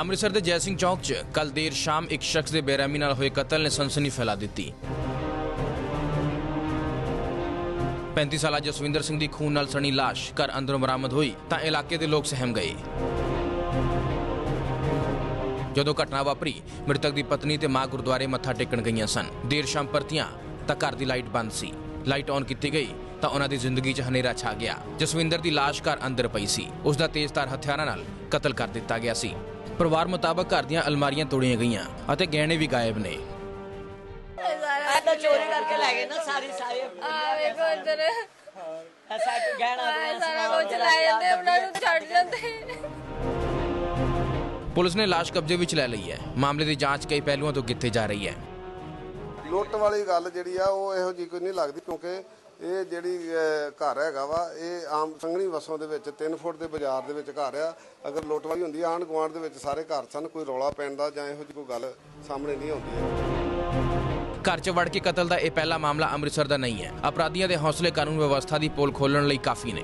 ਅੰਮ੍ਰਿਤਸਰ ਦੇ ਜੈ ਸਿੰਘ ਚੌਕ 'ਚ ਕੱਲ ਦੇਰ ਸ਼ਾਮ ਇੱਕ ਸ਼ਖਸ ਦੇ ਬੇਰਹਿਮੀ ਨਾਲ ਹੋਏ ਕਤਲ ਨੇ ਸਨਸਨੀ ਫੈਲਾ ਦਿੱਤੀ। 35 ਸਾਲਾ ਜਸਵਿੰਦਰ ਸਿੰਘ ਦੀ ਖੂਨ ਨਾਲ ਸਣੀ ਲਾਸ਼ ਘਰ ਅੰਦਰੋਂ ਬਰਾਮਦ ਹੋਈ ਤਾਂ ਇਲਾਕੇ ਦੇ ਲੋਕ ਸਹਿਮ ਗਏ। ਜਦੋਂ ਘਟਨਾ ਵਾਪਰੀ, ਮ੍ਰਿਤਕ ਦੀ ਪਤਨੀ ਤੇ ਮਾਂ ਗੁਰਦੁਆਰੇ ਮੱਥਾ ਟੇਕਣ ਗਈਆਂ ਸਨ। ਦੇਰ ਸ਼ਾਮ ਪਰਤੀਆਂ ਤਾਂ ਘਰ ਦੀ ਲਾਈਟ ਬੰਦ ਸੀ। ਲਾਈਟ ਔਨ ਕੀਤੀ ਗਈ ਤਾਂ ਉਹਨਾਂ ਦੀ ਜ਼ਿੰਦਗੀ 'ਚ ਹਨੇਰਾ ਛਾ ਗਿਆ। ਜਸਵਿੰਦਰ ਦੀ ਲਾਸ਼ ਘਰ ਅੰਦਰ ਪਈ ਸੀ। ਉਸ ਦਾ ਤੇਜ਼ਧਾਰ ਹਥਿਆਰਾਂ ਨਾਲ ਕਤਲ ਕਰ ਦਿੱਤਾ ਗਿਆ ਸੀ। ਪਰਿਵਾਰ ਮੁਤਾਬਕ ਘਰ ਦੀਆਂ ਅਲਮਾਰੀਆਂ ਤੋੜੀਆਂ ਗਈਆਂ ਅਤੇ ਗਹਿਣੇ ਵੀ ਗਾਇਬ ਨੇ। ਐਦਾਂ ਚੋਰੀ ਕਰਕੇ ਲੈ ਗਏ ਨਾ ਸਾਰੀ ਸਾਰੀ। ਆ ਵੇਖੋ ਇੱਧਰ। ਐਸਾ ਗਹਿਣਾ ਆਹ ਗੁਣਾ ਸਾਰਾ ਸਮਾਨ ਕੁਝ ਲੈ ਜਾਂਦੇ ਉਹਨਾਂ ਨੂੰ ਛੱਡ ਜਾਂਦੇ। ਪੁਲਿਸ ਨੇ ਲਾਸ਼ ਕਬਜ਼ੇ ਵਿੱਚ ਲੈ ਲਈ ਹੈ। ਮਾਮਲੇ ਦੀ ਜਾਂਚ ਕਈ ਪਹਿਲੂਆਂ ਤੋਂ ਕੀਤੀ ਜਾ ਰਹੀ ਹੈ। ਲੁੱਟ ਵਾਲੀ ਗੱਲ ਜਿਹੜੀ ਆ, ਉਹ ਇਹੋ ਜਿਹੀ ਕੋਈ ਨਹੀਂ ਲੱਗਦੀ ਕਿਉਂਕਿ ਇਹ ਜਿਹੜੀ ਘਰ ਹੈਗਾ ਵਾ, ਇਹ ਆਮ ਸੰਘਣੀ ਵਸੋਂ ਦੇ ਵਿੱਚ 3 ਫੁੱਟ ਦੇ ਬਾਜ਼ਾਰ ਦੇ ਵਿੱਚ ਘਰ ਆ। ਅਗਰ ਲੁੱਟ ਵਾਲੀ ਹੁੰਦੀ ਆਂਢ ਗੁਆਂਢ ਦੇ ਵਿੱਚ ਸਾਰੇ ਘਰ ਸਨ, ਕੋਈ ਰੌਲਾ ਪੈਣ ਦਾ ਜਾਂ ਇਹੋ ਜਿਹੀ ਕੋਈ ਗੱਲ ਸਾਹਮਣੇ ਨਹੀਂ ਆਉਂਦੀ ਹੈ ਘਰ 'ਚ ਵੜ ਕੇ ਕਤਲ ਦਾ ਇਹ ਪਹਿਲਾ ਮਾਮਲਾ ਅੰਮ੍ਰਿਤਸਰ ਦਾ ਨਹੀਂ ਹੈ। ਅਪਰਾਧੀਆਂ ਦੇ ਹੌਸਲੇ ਕਾਨੂੰਨ ਵਿਵਸਥਾ ਦੀ ਪੋਲ ਖੋਲਣ ਲਈ ਕਾਫੀ ਨੇ।